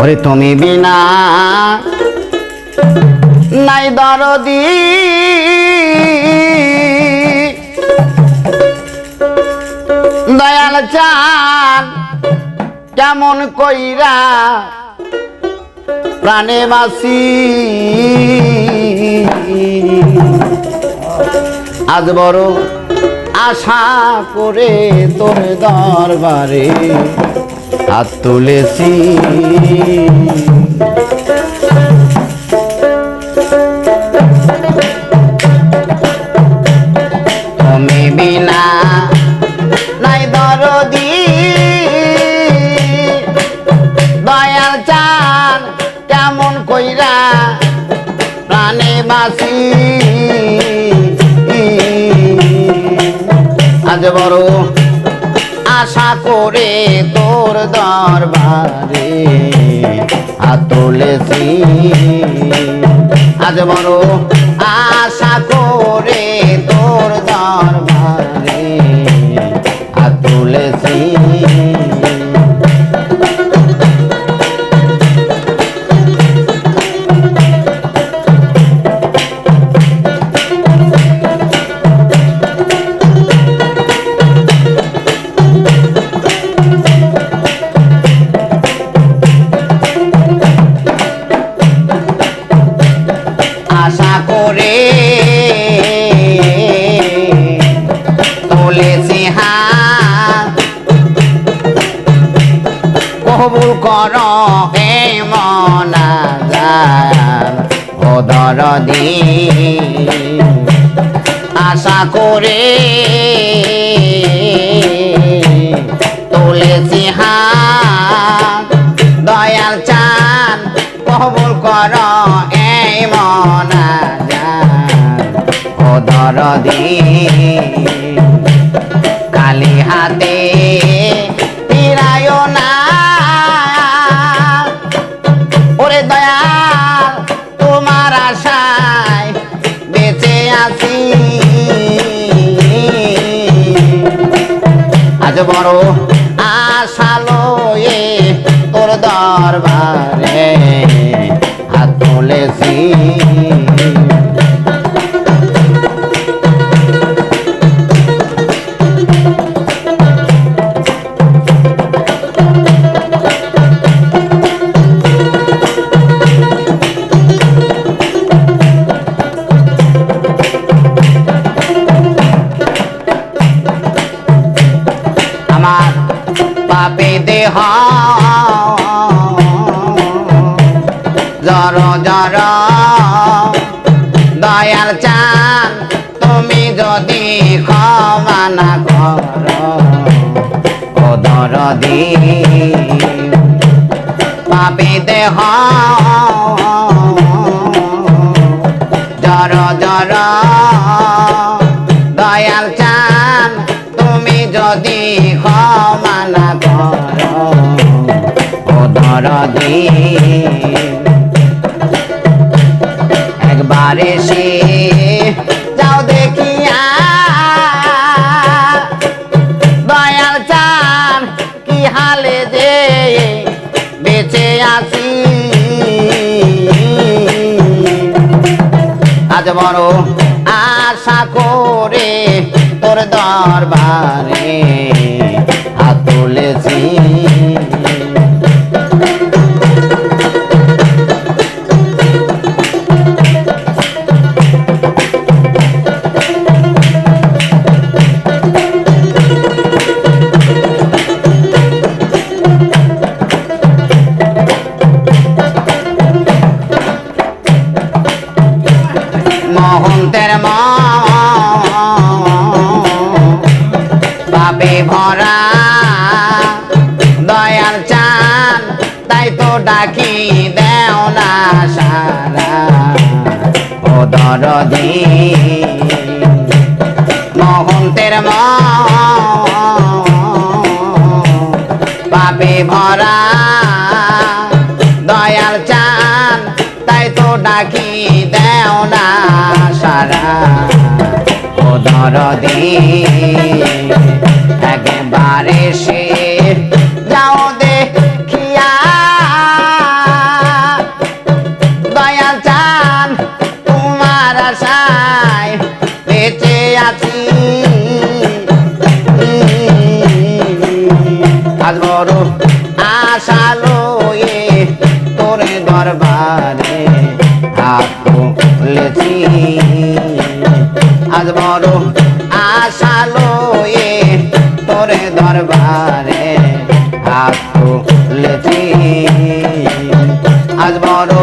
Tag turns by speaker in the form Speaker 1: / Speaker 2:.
Speaker 1: ওরে তুমি বিনা নাই দরদি। দয়াল চান কেমন কইরা প্রাণে বাসি আজ বড় আশা করে তোর দরবারে হাত তুলেছি। তুমি বিনা নাই দরদি। দয়াল চান কেমন কইরা প্রাণে বাসি আজ বড় আশা করে তোর দরবারে আতলেছি। তুলেছি আজ বড় আশা করে কর হে দরদি। আশা করে তুলেছি হাত, দয়াল চান কবুল কর এই মনাজার ও দরদি। কালি হাতে বড় আশা লয়ে তোর দরবারে হাত তুলেছি। দেহ জর জর দয়াল চান, তুমি যদি ক্ষমা না কর, ও দরদি। পাপে দেহ। জর দয়াল চান যদি ক্ষমা না করো দরদি। একবার এসে যাও দেখিয়া, দয়াল চান কি হালে যে বেঁচে আছি। আজ বড় আশা করে তোর দরবারে হাত তুলেছি। দয়াল চান তাই তো ডাকি দেও না সারা। ও দরদি, মহন্তের পাপে ভরা। দয়াল চান তাই তো ডাকি দেও না সারা। দরদি একবারে সে যাও দেখিয়া। দয়াল চান তোমার আশায় বেঁচে আছি। আজ বড় আশা লয়ে তোরে দরবারে তুলেছি আজ বড় আশা লয়ে তোরে দরবারে হাত তুলেছি। আজ বড়